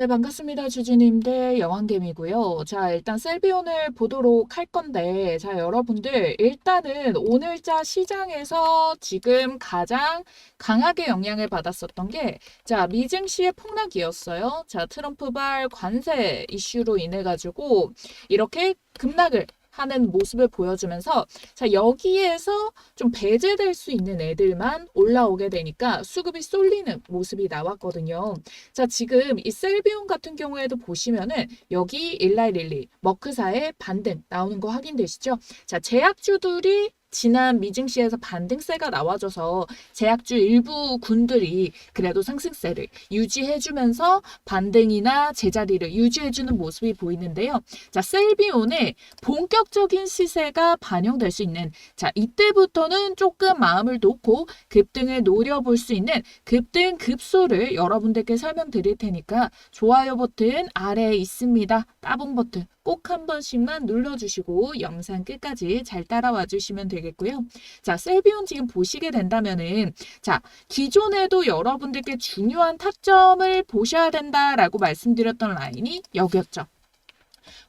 네, 반갑습니다. 주주님들 영환겜이고요. 자, 일단 셀비온을 보도록 할 건데, 자, 여러분들, 일단은 오늘자 시장에서 지금 가장 강하게 영향을 받았었던 게, 자, 미증시의 폭락이었어요. 자, 트럼프발 관세 이슈로 인해 가지고 이렇게 급락을 하는 모습을 보여주면서 자 여기에서 좀 배제될 수 있는 애들만 올라오게 되니까 수급이 쏠리는 모습이 나왔거든요. 자 지금 이 셀비온 같은 경우에도 보시면은 여기 일라일릴리 머크사의 반등 나오는 거 확인되시죠? 자 제약주들이 지난 미증시에서 반등세가 나와줘서 제약주 일부 군들이 그래도 상승세를 유지해주면서 반등이나 제자리를 유지해주는 모습이 보이는데요. 자, 셀비온의 본격적인 시세가 반영될 수 있는 자, 이때부터는 조금 마음을 놓고 급등을 노려볼 수 있는 급등 급소를 여러분들께 설명드릴 테니까 좋아요 버튼 아래에 있습니다. 따봉 버튼 꼭 한 번씩만 눌러주시고 영상 끝까지 잘 따라와 주시면 되겠고요. 자, 셀비온 지금 보시게 된다면은 자, 기존에도 여러분들께 중요한 타점을 보셔야 된다라고 말씀드렸던 라인이 여기였죠.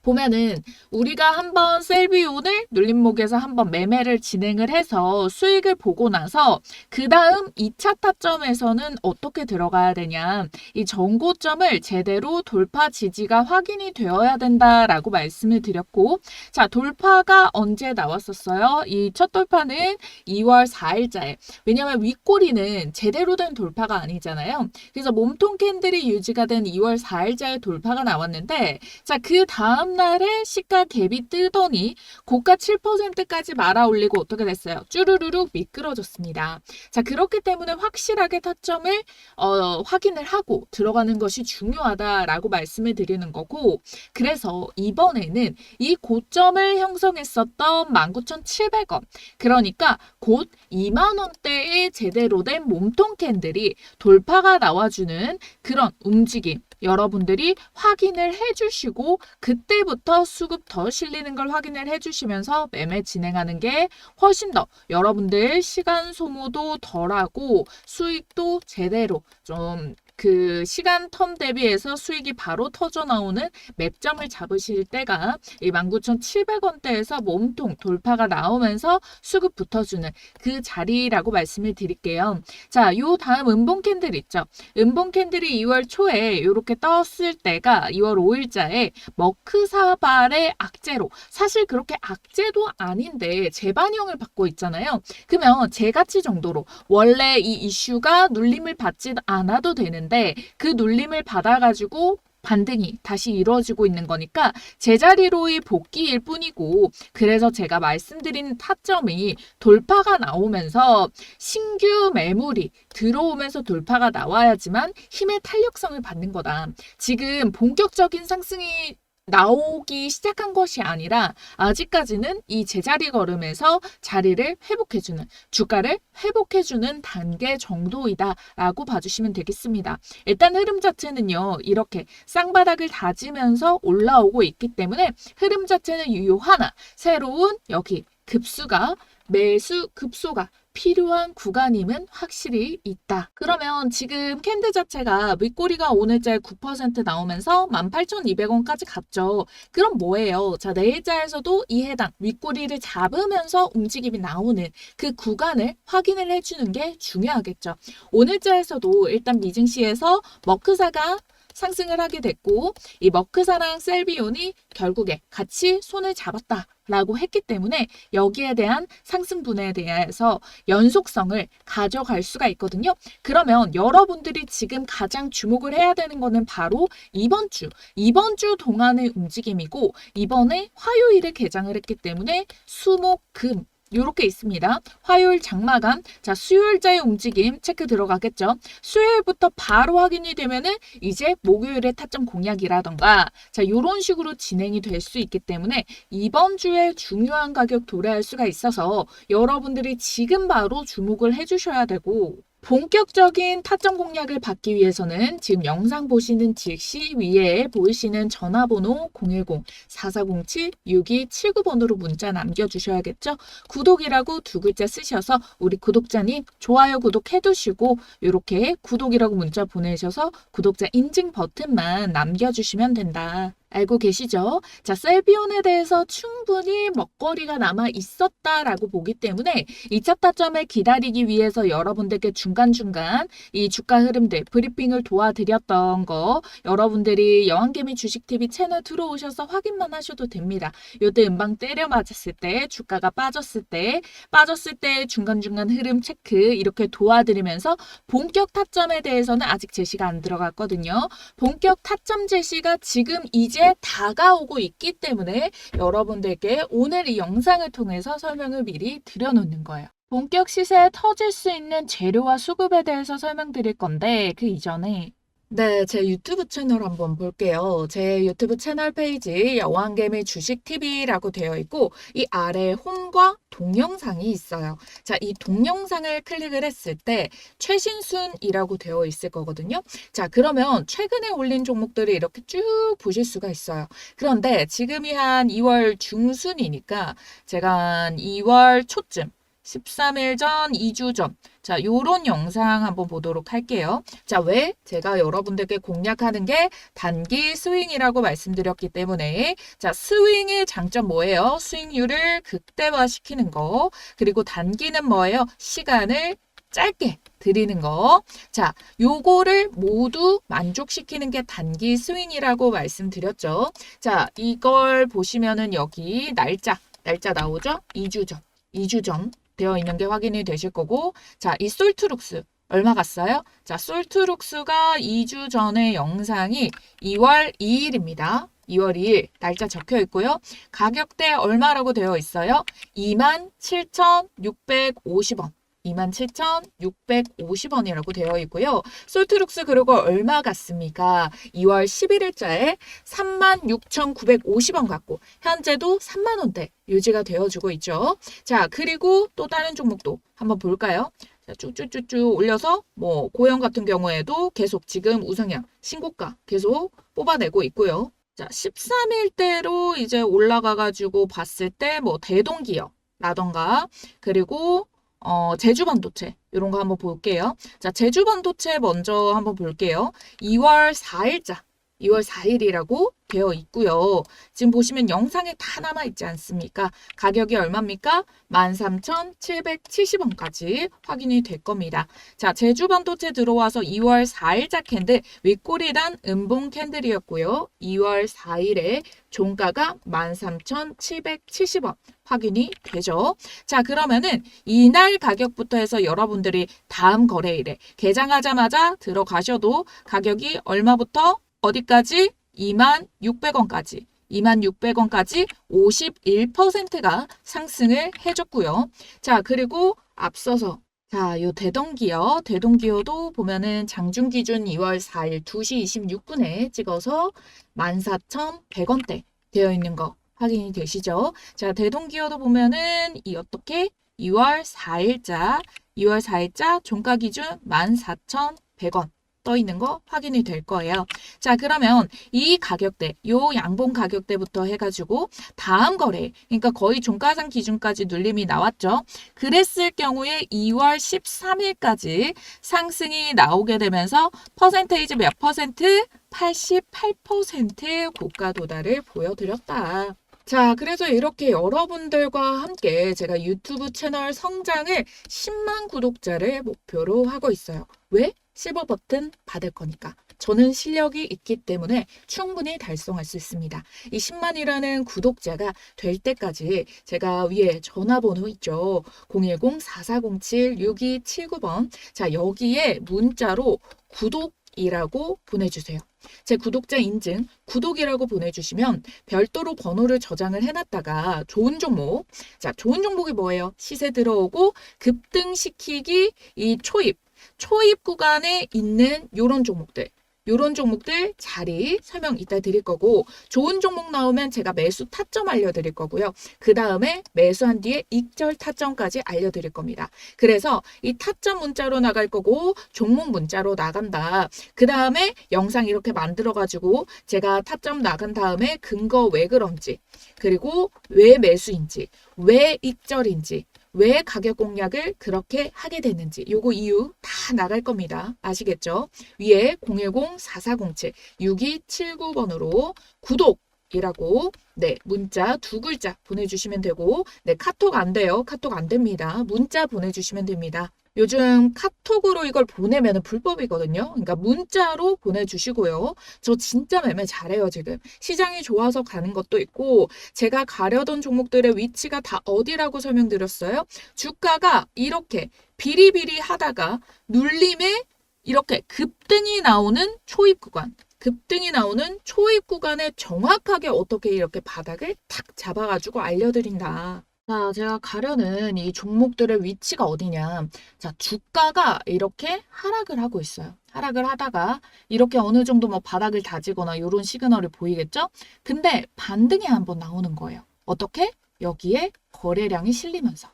보면은 우리가 한번 셀비온을 눌림목에서 한번 매매를 진행을 해서 수익을 보고 나서 그 다음 2차 타점에서는 어떻게 들어가야 되냐. 이 전고점을 제대로 돌파 지지가 확인이 되어야 된다라고 말씀을 드렸고 자 돌파가 언제 나왔었어요? 이 첫 돌파는 2월 4일자에 왜냐하면 윗꼬리는 제대로 된 돌파가 아니잖아요. 그래서 몸통 캔들이 유지가 된 2월 4일자에 돌파가 나왔는데 자 그 다음 날에 시가 갭이 뜨더니 고가 7%까지 말아 올리고 어떻게 됐어요? 쭈루루룩 미끄러졌습니다. 자 그렇기 때문에 확실하게 타점을 어, 확인을 하고 들어가는 것이 중요하다라고 말씀을 드리는 거고 그래서 이번에는 이 고점을 형성했었던 19,700원 그러니까 곧 2만 원대의 제대로 된 몸통 캔들이 돌파가 나와주는 그런 움직임 여러분들이 확인을 해주시고 그때부터 수급 더 실리는 걸 확인을 해주시면서 매매 진행하는 게 훨씬 더 여러분들 시간 소모도 덜하고 수익도 제대로 좀 그 시간 텀 대비해서 수익이 바로 터져 나오는 맵점을 잡으실 때가 이 19,700원대에서 몸통 돌파가 나오면서 수급 붙어주는 그 자리라고 말씀을 드릴게요. 자, 요 다음 음봉 캔들 있죠. 음봉 캔들이 2월 초에 이렇게 떴을 때가 2월 5일자에 머크사발의 악재로 사실 그렇게 악재도 아닌데 재반영을 받고 있잖아요. 그러면 재가치 정도로 원래 이 이슈가 눌림을 받지 않아도 되는 데그 눌림을 받아가지고 반등이 다시 이루어지고 있는 거니까 제자리로의 복귀일 뿐이고 그래서 제가 말씀드린 타점이 돌파가 나오면서 신규 매물이 들어오면서 돌파가 나와야지만 힘의 탄력성을 받는 거다. 지금 본격적인 상승이 나오기 시작한 것이 아니라 아직까지는 이 제자리 걸음에서 자리를 회복해주는 주가를 회복해주는 단계 정도이다라고 봐주시면 되겠습니다. 일단 흐름 자체는요 이렇게 쌍바닥을 다지면서 올라오고 있기 때문에 흐름 자체는 유효 하나 새로운 여기 급수가 매수 급소가 필요한 구간임은 확실히 있다. 그러면 지금 캔드 자체가 윗꼬리가 오늘자에 9% 나오면서 18,200원까지 갔죠. 그럼 뭐예요? 자, 내일자에서도 이 해당 윗꼬리를 잡으면서 움직임이 나오는 그 구간을 확인을 해주는 게 중요하겠죠. 오늘자에서도 일단 미증시에서 머크사가 상승을 하게 됐고 이 머크사랑 셀비온이 결국에 같이 손을 잡았다. 라고 했기 때문에 여기에 대한 상승분에 대해서 연속성을 가져갈 수가 있거든요. 그러면 여러분들이 지금 가장 주목을 해야 되는 거는 바로 이번 주, 이번 주 동안의 움직임이고 이번에 화요일에 개장을 했기 때문에 수목, 금, 요렇게 있습니다. 화요일 장마감. 자, 수요일자의 움직임 체크 들어가겠죠. 수요일부터 바로 확인이 되면은 이제 목요일에 타점 공략이라던가 자, 요런 식으로 진행이 될 수 있기 때문에 이번 주에 중요한 가격 도래할 수가 있어서 여러분들이 지금 바로 주목을 해 주셔야 되고 본격적인 타점 공략을 받기 위해서는 지금 영상 보시는 즉시 위에 보이시는 전화번호 010-4407-6279번으로 문자 남겨주셔야겠죠. 구독이라고 두 글자 쓰셔서 우리 구독자님 좋아요 구독해 두시고 이렇게 구독이라고 문자 보내셔서 구독자 인증 버튼만 남겨주시면 된다. 알고 계시죠? 자, 셀비온에 대해서 충분히 먹거리가 남아 있었다라고 보기 때문에 2차 타점을 기다리기 위해서 여러분들께 중간중간 이 주가 흐름들 브리핑을 도와드렸던 거 여러분들이 여왕개미 주식TV 채널 들어오셔서 확인만 하셔도 됩니다. 요때 음방 때려 맞았을 때 주가가 빠졌을 때 빠졌을 때 중간중간 흐름 체크 이렇게 도와드리면서 본격 타점에 대해서는 아직 제시가 안 들어갔거든요. 본격 타점 제시가 지금 이제 다가오고 있기 때문에 여러분들께 오늘 이 영상을 통해서 설명을 미리 드려놓는 거예요. 본격 시세에 터질 수 있는 재료와 수급에 대해서 설명드릴 건데 그 이전에 네, 제 유튜브 채널 한번 볼게요. 제 유튜브 채널 페이지 여왕개미 주식TV라고 되어 있고 이 아래 홈과 동영상이 있어요. 자, 이 동영상을 클릭을 했을 때 최신순이라고 되어 있을 거거든요. 자, 그러면 최근에 올린 종목들을 이렇게 쭉 보실 수가 있어요. 그런데 지금이 한 2월 중순이니까 제가 한 2월 초쯤 13일 전, 2주 전. 자, 요런 영상 한번 보도록 할게요. 자, 왜? 제가 여러분들께 공략하는 게 단기 스윙이라고 말씀드렸기 때문에 자, 스윙의 장점 뭐예요? 수익률을 극대화시키는 거. 그리고 단기는 뭐예요? 시간을 짧게 드리는 거. 자, 요거를 모두 만족시키는 게 단기 스윙이라고 말씀드렸죠. 자, 이걸 보시면은 여기 날짜, 날짜 나오죠? 2주 전. 2주 전 되어 있는 게 확인이 되실 거고 자, 이 솔트룩스 얼마 갔어요? 자, 솔트룩스가 2주 전의 영상이 2월 2일입니다. 2월 2일 날짜 적혀 있고요. 가격대 얼마라고 되어 있어요? 27,650원. 27,650원이라고 되어 있고요. 솔트룩스 그리고 얼마 갔습니까? 2월 11일자에 36,950원 갖고 현재도 3만 원대 유지가 되어주고 있죠. 자, 그리고 또 다른 종목도 한번 볼까요? 자, 쭉쭉쭉쭉 올려서 뭐 고영 같은 경우에도 계속 지금 우상향 신고가 계속 뽑아내고 있고요. 자, 13일대로 이제 올라가가지고 봤을 때 뭐 대동기업 라던가 그리고 어, 제주 반도체 이런 거 한번 볼게요. 자, 제주 반도체 먼저 한번 볼게요. 2월 4일자 2월 4일이라고 되어 있고요. 지금 보시면 영상에 다 남아 있지 않습니까? 가격이 얼마입니까? 13,770원까지 확인이 될 겁니다. 자, 제주 반도체 들어와서 2월 4일자 캔들 윗꼬리단 음봉 캔들이었고요. 2월 4일에 종가가 13,770원 확인이 되죠. 자, 그러면은 이날 가격부터 해서 여러분들이 다음 거래일에 개장하자마자 들어가셔도 가격이 얼마부터 어디까지? 2만 600원까지. 2만 600원까지 51%가 상승을 해줬고요. 자, 그리고 앞서서 자, 요 대동기어, 대동기어도 보면은 장중 기준 2월 4일 2시 26분에 찍어서 14,100원대 되어 있는 거 확인이 되시죠? 자, 대동기어도 보면은 이 어떻게 2월 4일자, 2월 4일자 종가 기준 14,100원 떠 있는 거 확인이 될 거예요. 자, 그러면 이 가격대, 요 양봉 가격대부터 해가지고 다음 거래, 그러니까 거의 종가상 기준까지 눌림이 나왔죠. 그랬을 경우에 2월 13일까지 상승이 나오게 되면서 퍼센테이지 몇 퍼센트? 88% 고가 도달을 보여드렸다. 자, 그래서 이렇게 여러분들과 함께 제가 유튜브 채널 성장을 10만 구독자를 목표로 하고 있어요. 왜? 실버 버튼 받을 거니까. 저는 실력이 있기 때문에 충분히 달성할 수 있습니다. 이 10만이라는 구독자가 될 때까지 제가 위에 전화번호 있죠. 010-4407-6279번. 자, 여기에 문자로 구독이라고 보내주세요. 제 구독자 인증, 구독이라고 보내주시면 별도로 번호를 저장을 해놨다가 좋은 종목, 자, 좋은 종목이 뭐예요? 시세 들어오고 급등시키기 이 초입, 초입 구간에 있는 이런 종목들. 요런 종목들 자리 설명 이따 드릴 거고 좋은 종목 나오면 제가 매수 타점 알려드릴 거고요. 그 다음에 매수한 뒤에 익절 타점까지 알려드릴 겁니다. 그래서 이 타점 문자로 나갈 거고 종목 문자로 나간다. 그 다음에 영상 이렇게 만들어가지고 제가 타점 나간 다음에 근거 왜 그런지 그리고 왜 매수인지 왜 익절인지 왜 가격 공략을 그렇게 하게 됐는지 요거 이유 다 나갈 겁니다. 아시겠죠? 위에 010-4407 6279번으로 구독 이라고 네 문자 두 글자 보내주시면 되고 네 카톡 안 돼요. 카톡 안 됩니다. 문자 보내주시면 됩니다. 요즘 카톡으로 이걸 보내면 불법이거든요. 그러니까 문자로 보내주시고요. 저 진짜 매매 잘해요, 지금. 시장이 좋아서 가는 것도 있고, 제가 가려던 종목들의 위치가 다 어디라고 설명드렸어요? 주가가 이렇게 비리비리 하다가 눌림에 이렇게 급등이 나오는 초입 구간. 급등이 나오는 초입 구간에 정확하게 어떻게 이렇게 바닥을 탁 잡아가지고 알려드린다. 자, 제가 가려는 이 종목들의 위치가 어디냐. 자, 주가가 이렇게 하락을 하고 있어요. 하락을 하다가 이렇게 어느 정도 뭐 바닥을 다지거나 이런 시그널이 보이겠죠? 근데 반등이 한번 나오는 거예요. 어떻게? 여기에 거래량이 실리면서.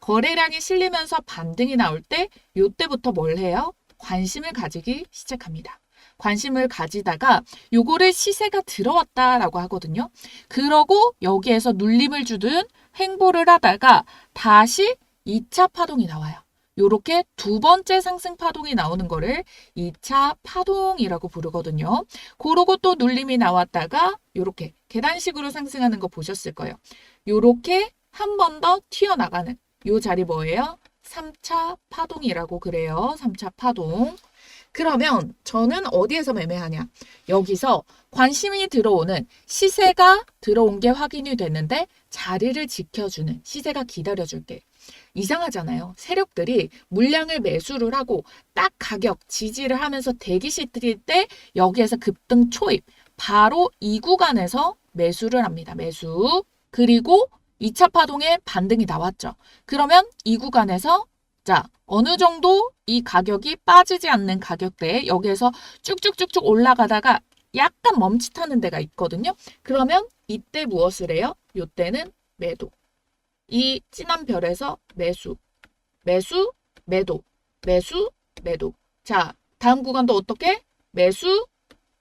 거래량이 실리면서 반등이 나올 때 요때부터 뭘 해요? 관심을 가지기 시작합니다. 관심을 가지다가 요거를 시세가 들어왔다라고 하거든요. 그러고 여기에서 눌림을 주든 횡보를 하다가 다시 2차 파동이 나와요. 요렇게 두 번째 상승 파동이 나오는 거를 2차 파동이라고 부르거든요. 그러고 또 눌림이 나왔다가 요렇게 계단식으로 상승하는 거 보셨을 거예요. 요렇게 한 번 더 튀어나가는 요 자리 뭐예요? 3차 파동이라고 그래요. 3차 파동. 그러면 저는 어디에서 매매하냐? 여기서 관심이 들어오는 시세가 들어온 게 확인이 됐는데 자리를 지켜주는 시세가 기다려줄 때 이상하잖아요. 세력들이 물량을 매수를 하고 딱 가격 지지를 하면서 대기시 뜰때 여기에서 급등 초입 바로 이 구간에서 매수를 합니다. 매수 그리고 2차 파동에 반등이 나왔죠. 그러면 이 구간에서 자, 어느 정도 이 가격이 빠지지 않는 가격대에 여기에서 쭉쭉쭉쭉 올라가다가 약간 멈칫하는 데가 있거든요. 그러면 이때 무엇을 해요? 이때는 매도. 이 진한 별에서 매수, 매수, 매도, 매수, 매도. 자, 다음 구간도 어떻게? 매수,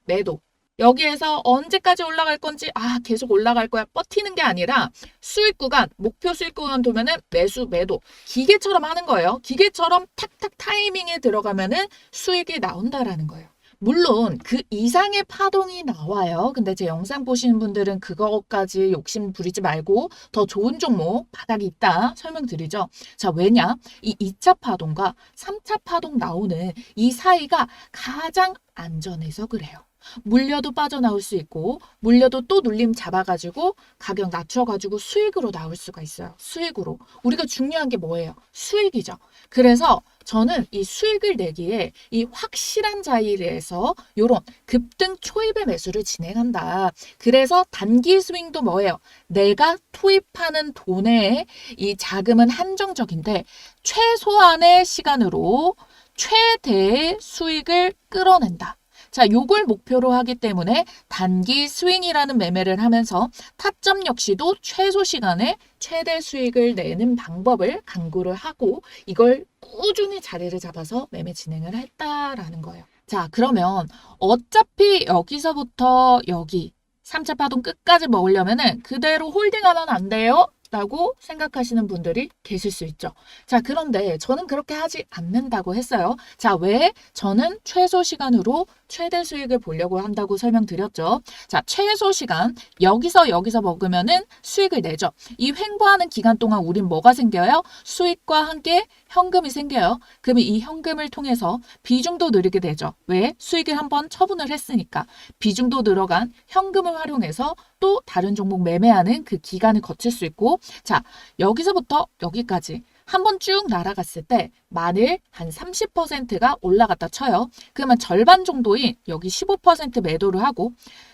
매도. 여기에서 언제까지 올라갈 건지, 아, 계속 올라갈 거야. 버티는 게 아니라 수익 구간, 목표 수익 구간 두면은 매수, 매도. 기계처럼 하는 거예요. 기계처럼 탁탁 타이밍에 들어가면은 수익이 나온다라는 거예요. 물론 그 이상의 파동이 나와요. 근데 제 영상 보시는 분들은 그거까지 욕심 부리지 말고 더 좋은 종목 바닥이 있다 설명드리죠. 자, 왜냐? 이 2차 파동과 3차 파동 나오는 이 사이가 가장 안전해서 그래요. 물려도 빠져나올 수 있고 물려도 또 눌림 잡아가지고 가격 낮춰가지고 수익으로 나올 수가 있어요. 수익으로. 우리가 중요한 게 뭐예요? 수익이죠. 그래서 저는 이 수익을 내기에 이 확실한 자리에서 요런 급등 초입의 매수를 진행한다. 그래서 단기 스윙도 뭐예요? 내가 투입하는 돈의 이 자금은 한정적인데 최소한의 시간으로 최대의 수익을 끌어낸다. 자, 요걸 목표로 하기 때문에 단기 스윙이라는 매매를 하면서 타점 역시도 최소 시간에 최대 수익을 내는 방법을 강구를 하고 이걸 꾸준히 자리를 잡아서 매매 진행을 했다라는 거예요. 자, 그러면 어차피 여기서부터 여기 3차 파동 끝까지 먹으려면은 그대로 홀딩하면 안 돼요. 라고 생각하시는 분들이 계실 수 있죠. 자, 그런데 저는 그렇게 하지 않는다고 했어요. 자, 왜? 저는 최소 시간으로 최대 수익을 보려고 한다고 설명드렸죠. 자, 최소 시간 여기서 여기서 먹으면은 수익을 내죠. 이 횡보하는 기간 동안 우린 뭐가 생겨요? 수익과 함께 현금이 생겨요. 그러면 이 현금을 통해서 비중도 늘리게 되죠. 왜? 수익을 한번 처분을 했으니까 비중도 들어간 현금을 활용해서 또 다른 종목 매매하는 그 기간을 거칠 수 있고 자 여기서부터 여기까지 한번 쭉 날아갔을 때 만일 한 30%가 올라갔다 쳐요. 그러면 절반 정도인 여기 15% 매도를 하고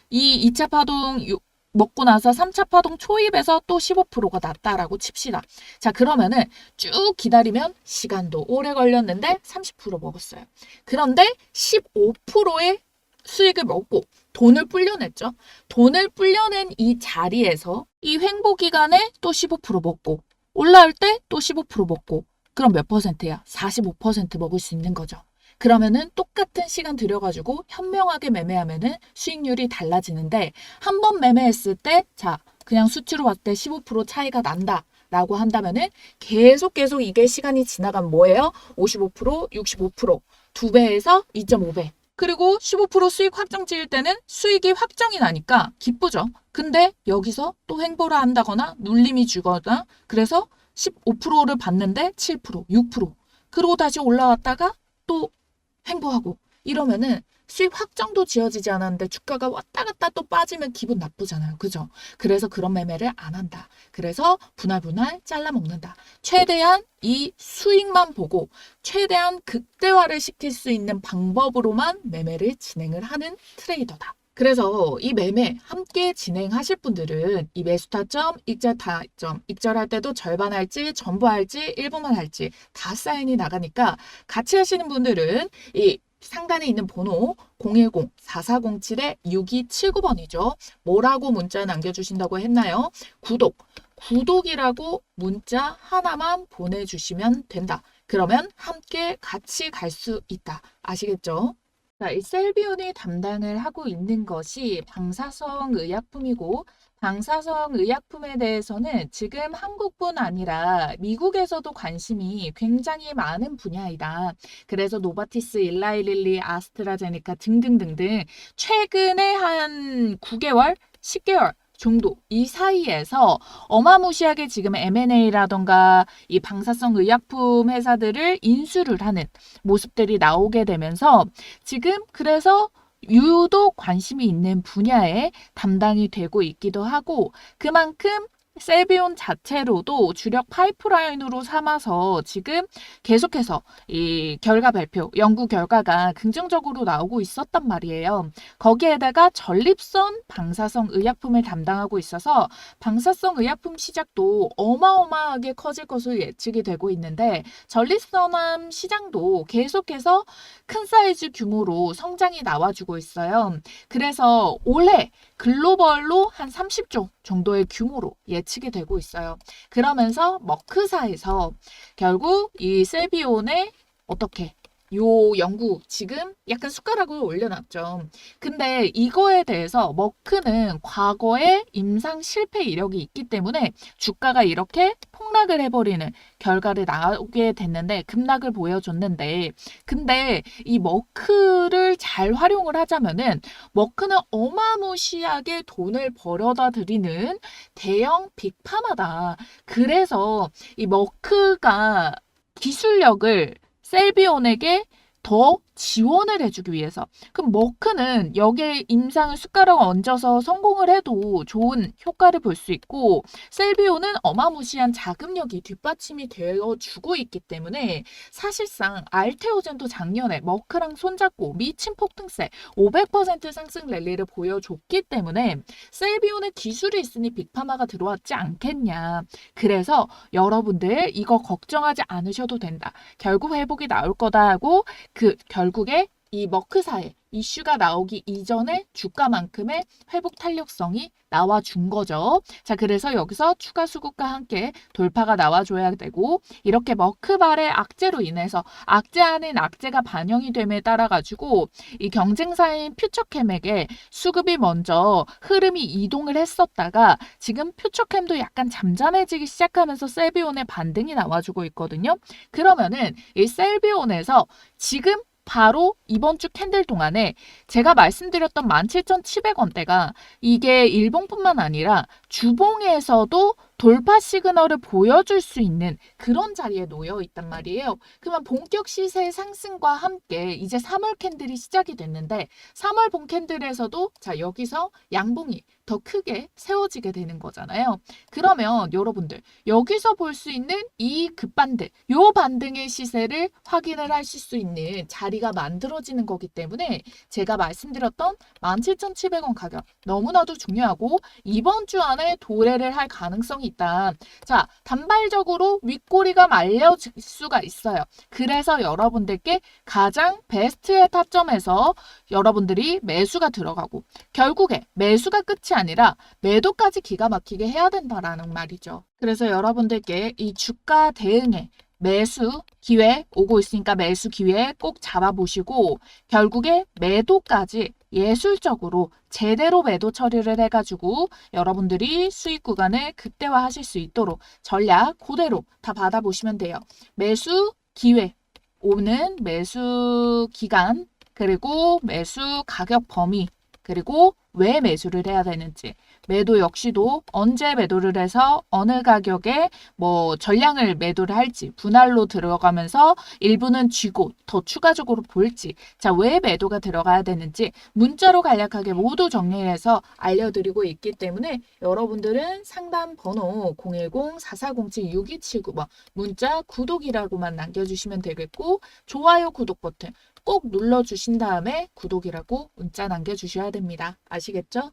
이 2차 파동 요- 먹고 나서 3차 파동 초입에서 또 15%가 났다라고 칩시다. 자, 그러면은 쭉 기다리면 시간도 오래 걸렸는데 30% 먹었어요. 그런데 15%의 수익을 먹고 돈을 불려냈죠. 돈을 불려낸 이 자리에서 이 횡보 기간에 또 15% 먹고 올라올 때 또 15% 먹고 그럼 몇 퍼센트야? 45% 먹을 수 있는 거죠. 그러면은 똑같은 시간 들여가지고 현명하게 매매하면은 수익률이 달라지는데 한 번 매매했을 때 자 그냥 수치로 봤을 때 15% 차이가 난다. 라고 한다면은 계속 계속 이게 시간이 지나가면 뭐예요? 55%, 65%, 두 배에서 2.5배. 그리고 15% 수익 확정 지을 때는 수익이 확정이 나니까 기쁘죠. 근데 여기서 또 횡보를 한다거나 눌림이 주거나 그래서 15%를 받는데 7%, 6%. 그리고 다시 올라왔다가 또 횡보하고 이러면은 수익 확정도 지어지지 않았는데 주가가 왔다 갔다 또 빠지면 기분 나쁘잖아요. 그죠? 그래서 그런 매매를 안 한다. 그래서 분할 분할 잘라 먹는다. 최대한 이 수익만 보고 최대한 극대화를 시킬 수 있는 방법으로만 매매를 진행을 하는 트레이더다. 그래서 이 매매 함께 진행하실 분들은 이 매수 타점, 익절 타점, 익절할 때도 절반 할지, 전부 할지, 일부만 할지 다 사인이 나가니까 같이 하시는 분들은 이 상단에 있는 번호 010-4407-6279번이죠. 뭐라고 문자 남겨주신다고 했나요? 구독. 구독이라고 문자 하나만 보내주시면 된다. 그러면 함께 같이 갈 수 있다. 아시겠죠? 자, 이 셀비온이 담당을 하고 있는 것이 방사성 의약품이고 방사성 의약품에 대해서는 지금 한국뿐 아니라 미국에서도 관심이 굉장히 많은 분야이다. 그래서 노바티스, 일라이릴리, 아스트라제네카 등등등등 최근에 한 9개월, 10개월 정도 이 사이에서 어마무시하게 지금 M&A라던가 이 방사성 의약품 회사들을 인수를 하는 모습들이 나오게 되면서 지금 그래서 유독 관심이 있는 분야에 담당이 되고 있기도 하고 그만큼 셀비온 자체로도 주력 파이프라인으로 삼아서 지금 계속해서 이 결과 발표, 연구 결과가 긍정적으로 나오고 있었단 말이에요. 거기에다가 전립선 방사성 의약품을 담당하고 있어서 방사성 의약품 시작도 어마어마하게 커질 것으로 예측이 되고 있는데 전립선암 시장도 계속해서 큰 사이즈 규모로 성장이 나와주고 있어요. 그래서 올해 글로벌로 한 30조 정도의 규모로 예 측이 되고 있어요. 그러면서 머크사에서 결국 이 셀비온의 어떻게 요 연구 지금 약간 숟가락을 올려놨죠. 근데 이거에 대해서 머크는 과거에 임상 실패 이력이 있기 때문에 주가가 이렇게 폭락을 해버리는 결과를 나오게 됐는데 급락을 보여줬는데 근데 이 머크를 잘 활용을 하자면은 머크는 어마무시하게 돈을 벌어다 드리는 대형 빅파마다. 그래서 이 머크가 기술력을 셀비온에게 더 지원을 해주기 위해서. 그럼 머크는 여기에 임상을 숟가락을 얹어서 성공을 해도 좋은 효과를 볼 수 있고, 셀비오는 어마무시한 자금력이 뒷받침이 되어 주고 있기 때문에 사실상 알테오젠도 작년에 머크랑 손잡고 미친 폭등세 500% 상승 랠리를 보여줬기 때문에 셀비온의 기술이 있으니 빅파마가 들어왔지 않겠냐. 그래서 여러분들 이거 걱정하지 않으셔도 된다. 결국 회복이 나올 거다 하고 그 결 국에 이 머크사의 이슈가 나오기 이전에 주가만큼의 회복 탄력성이 나와준 거죠. 자, 그래서 여기서 추가 수급과 함께 돌파가 나와줘야 되고, 이렇게 머크발의 악재로 인해서 악재 아닌 악재가 반영이 됨에 따라 가지고 이 경쟁사인 퓨처캠에게 수급이 먼저 흐름이 이동을 했었다가 지금 퓨처캠도 약간 잠잠해지기 시작하면서 셀비온의 반등이 나와주고 있거든요. 그러면은 이 셀비온에서 지금 바로 이번 주 캔들 동안에 제가 말씀드렸던 17,700원대가 이게 일봉뿐만 아니라 주봉에서도 돌파 시그널을 보여줄 수 있는 그런 자리에 놓여 있단 말이에요. 그러면 본격 시세 상승과 함께 이제 3월 캔들이 시작이 됐는데 3월 본 캔들에서도 자 여기서 양봉이 더 크게 세워지게 되는 거잖아요. 그러면 여러분들 여기서 볼 수 있는 이 급반등, 요 반등의 시세를 확인을 하실 수 있는 자리가 만들어지는 거기 때문에 제가 말씀드렸던 17,700원 가격 너무나도 중요하고 이번 주 안에 도래를 할 가능성이 있다. 자, 단발적으로 윗꼬리가 말려질 수가 있어요. 그래서 여러분들께 가장 베스트의 타점에서 여러분들이 매수가 들어가고 결국에 매수가 끝이 아니라 매도까지 기가 막히게 해야 된다라는 말이죠. 그래서 여러분들께 이 주가 대응에 매수 기회 오고 있으니까 매수 기회 꼭 잡아보시고 결국에 매도까지 예술적으로 제대로 매도 처리를 해가지고 여러분들이 수익 구간을 극대화 하실 수 있도록 전략 그대로 다 받아보시면 돼요. 매수 기회 오는 매수 기간 그리고 매수 가격 범위 그리고 왜 매수를 해야 되는지 매도 역시도 언제 매도를 해서 어느 가격에 뭐 전량을 매도를 할지 분할로 들어가면서 일부는 쥐고 더 추가적으로 볼지 자 왜 매도가 들어가야 되는지 문자로 간략하게 모두 정리해서 알려드리고 있기 때문에 여러분들은 상담 번호 010-4407-6279번 문자 구독이라고만 남겨주시면 되겠고 좋아요 구독 버튼 꼭 눌러주신 다음에 구독이라고 문자 남겨주셔야 됩니다. 아시겠죠?